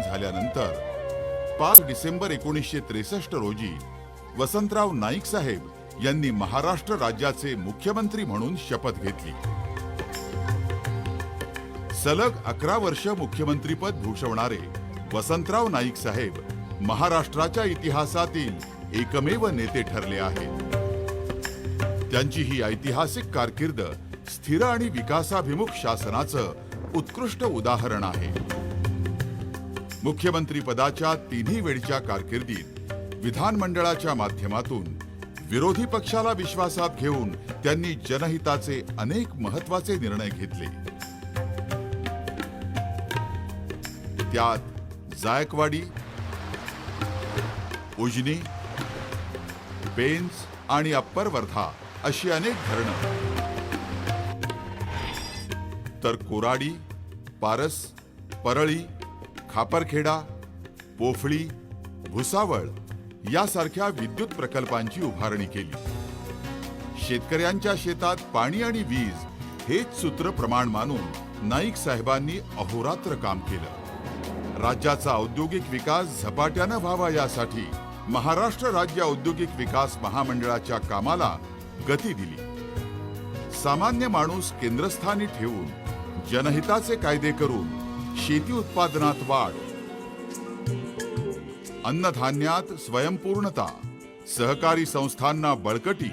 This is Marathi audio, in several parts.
निधन झाल्यानंतर पाच डिसेंबर एकोणीसशे त्रेसष्ट रोजी वसंतराव नाईक साहेब यांनी महाराष्ट्र राज्याचे मुख्यमंत्री म्हणून शपथ घेतली. सलग अकरा वर्ष मुख्यमंत्रीपद भूषवणारे वसंतराव नाईक साहेब महाराष्ट्राच्या इतिहासातील एकमेव नेते ठरले आहेत. त्यांची ही ऐतिहासिक कारकीर्द स्थिर आणि विकासाभिमुख शासनाचं उत्कृष्ट उदाहरण आहे. मुख्यमंत्री पदाच्या तिन्ही वेळच्या कारकिर्दीत विधानमंडळाच्या माध्यमातून विरोधी पक्षाला विश्वासात घेऊन त्यांनी जनहिताचे अनेक महत्त्वाचे निर्णय घेतले. त्यात जायकवाडी उजनी पेन्स आणि अप्पर वर्धा अशी अनेक धरणं. तर कोराडी पारस परळी खापरखेडा पोफळी भुसावळ यासारख्या विद्युत प्रकल्पांची उभारणी केली. शेतकऱ्यांच्या शेतात पाणी आणि वीज हेच सूत्र प्रमाण मानून नाईक साहेबांनी अहोरात्र काम केलं. राज्याचा औद्योगिक विकास झपाट्यानं व्हावा यासाठी महाराष्ट्र राज्य औद्योगिक विकास महामंडळाच्या कामाला गती दिली. सामान्य माणूस केंद्रस्थानी ठेवून जनहिताचे कायदे करून शेती उत्पादनात वाढ. अन्नधान्यात स्वयंपूर्णता सहकारी संस्थांना बळकटी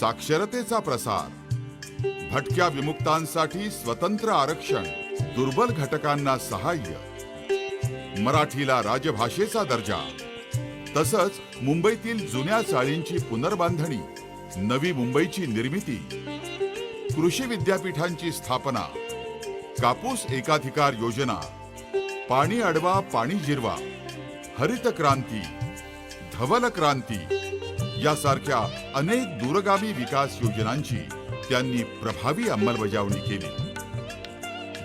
साक्षरतेचा प्रसार भटक्या विमुक्तांसाठी स्वतंत्र आरक्षण दुर्बल घटकांना सहाय्य मराठीला राजभाषेचा दर्जा तसंच मुंबईतील जुन्या चाळींची पुनर्बांधणी नवी मुंबईची निर्मिती कृषी विद्यापीठांची स्थापना कापूस एकाधिकार योजना पाणी अडवा पाणी जिरवा हरित क्रांती धवल क्रांती यासारख्या अनेक दूरगामी विकास योजनांची त्यांनी प्रभावी अंमलबजावणी केली.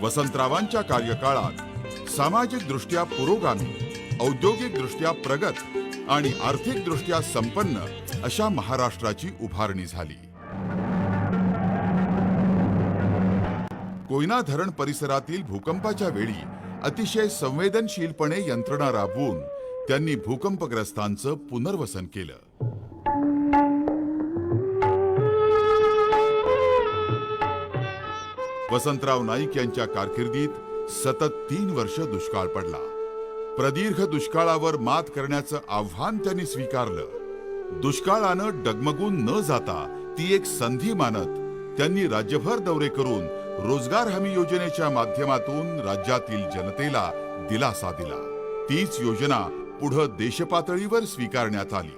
वसंतरावांच्या कार्यकाळात सामाजिक दृष्ट्या पुरोगामी औद्योगिक दृष्ट्या प्रगत आणि आर्थिक दृष्ट्या संपन्न अशा महाराष्ट्राची उभारणी झाली. कोयना धरण परिसरातील भूकंपाच्या वेळी अतिशय संवेदनशीलपणे यंत्रणा राबवून त्यांनी भूकंपग्रस्तांचं पुनर्वसन केलं. वसंतराव नाईक यांच्या कारकिर्दीत सतत तीन वर्ष दुष्काळ पडला. प्रदीर्घ दुष्काळावर मात करण्याचं आव्हान त्यांनी स्वीकारलं. दुष्काळानं डगमगून न जाता ती एक संधी मानत त्यांनी राज्यभर दौरे करून रोजगार हमी योजनेच्या माध्यमातून राज्यातील जनतेला दिलासा दिला. तीच योजना पुढं देशपातळीवर स्वीकारण्यात आली.